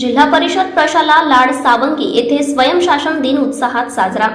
जिल्हा परिषद प्रशाला लाड सावंगी येथे स्वयंशासन दिन उत्साहात साजरा.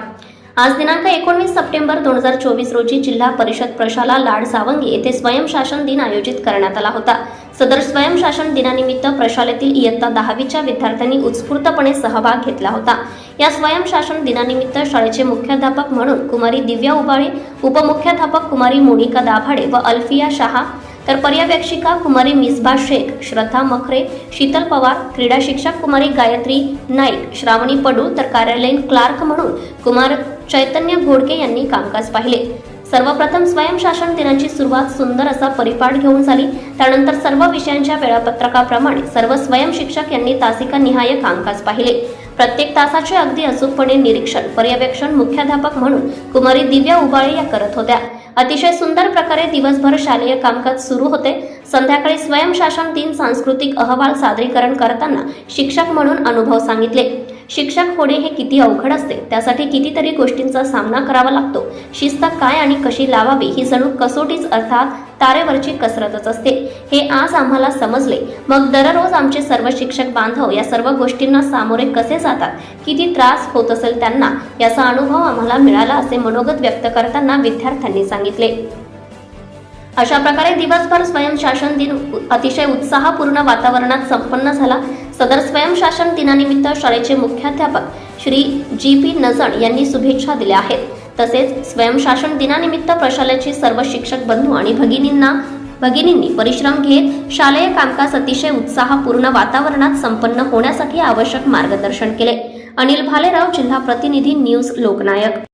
आज दिनांक एकोणवीस सप्टेंबर दोन हजार चोवीस रोजी जिल्हा परिषद प्रशाला लाड सावंगी येथे स्वयंशासन दिन आयोजित करण्यात आला होता. सदर स्वयंशासन दिनानिमित्त प्रशालेतील इयत्ता दहावीच्या विद्यार्थ्यांनी उत्स्फूर्तपणे सहभाग घेतला होता. या स्वयंशासन दिनानिमित्त शाळेचे मुख्याध्यापक म्हणून कुमारी दिव्या उबाळे उपमुख्याध्यापक कुमारी मोनिका दाभाडे व अल्फिया शहा तर पर्यवेक्षिका कुमारी मिसबा शेख श्रद्धा मखरे शीतल पवार क्रीडा शिक्षक कुमारी गायत्री नाईक श्रावणी पडू तर कार्यालयीन क्लार्क म्हणून कुमार चैतन्य घोडके यांनी कामकाज पाहिले. सर्वप्रथम स्वयंशासन दिनाची सुरुवात सुंदर असा परिपाठ घेऊन झाली. त्यानंतर सर्व विषयांच्या वेळापत्रकाप्रमाणे सर्व स्वयंशिक्षक यांनी तासिका निहाय कामकाज पाहिले. प्रत्येक तासाचे अगदी अचूकपणे निरीक्षण पर्यवेक्षण मुख्याध्यापक म्हणून कुमारी दिव्या उबाळे या करत होत्या. अतिशय सुंदर प्रकारे दिवसभर शालेय कामकाज सुरू होते. संध्याकाळी स्वयंशासन दिन सांस्कृतिक अहवाल सादरीकरण करताना शिक्षक म्हणून अनुभव सांगितले. शिक्षक होणे हे किती अवघड असते त्यासाठी कितीतरी गोष्टींचा सामना करावा लागतो. शिस्त काय आणि कशी लावावी ही जणू कसोटीच अर्थात तारेवरची कसरतच असते. हे आज आम्हाला समजले. मग दररोज आमचे सर्व शिक्षक बांधव या सर्व गोष्टींना सामोरे कसे जातात? किती त्रास होत असेल त्यांना? याचा अनुभव आम्हाला मिळाला असे मनोगत व्यक्त करताना विद्यार्थ्यांनी सांगितले. अशा प्रकारे दिवसभर स्वयंशासन दिन अतिशय उत्साहपूर्ण वातावरणात संपन्न झाला. सदर स्वयंशासन दिनानिमित्त शाळेचे मुख्याध्यापक श्री जी पी नजण यांनी शुभेच्छा दिल्या आहेत. तसेच स्वयंशासन दिनानिमित्त प्रशालेचे सर्व शिक्षक बंधू आणि भगिनींना भगिनींनी परिश्रम घेत शालेय कामकाज अतिशय उत्साहपूर्ण वातावरणात संपन्न होण्यासाठी आवश्यक मार्गदर्शन केले. अनिल भालेराव जिल्हा प्रतिनिधी न्यूज लोकनायक.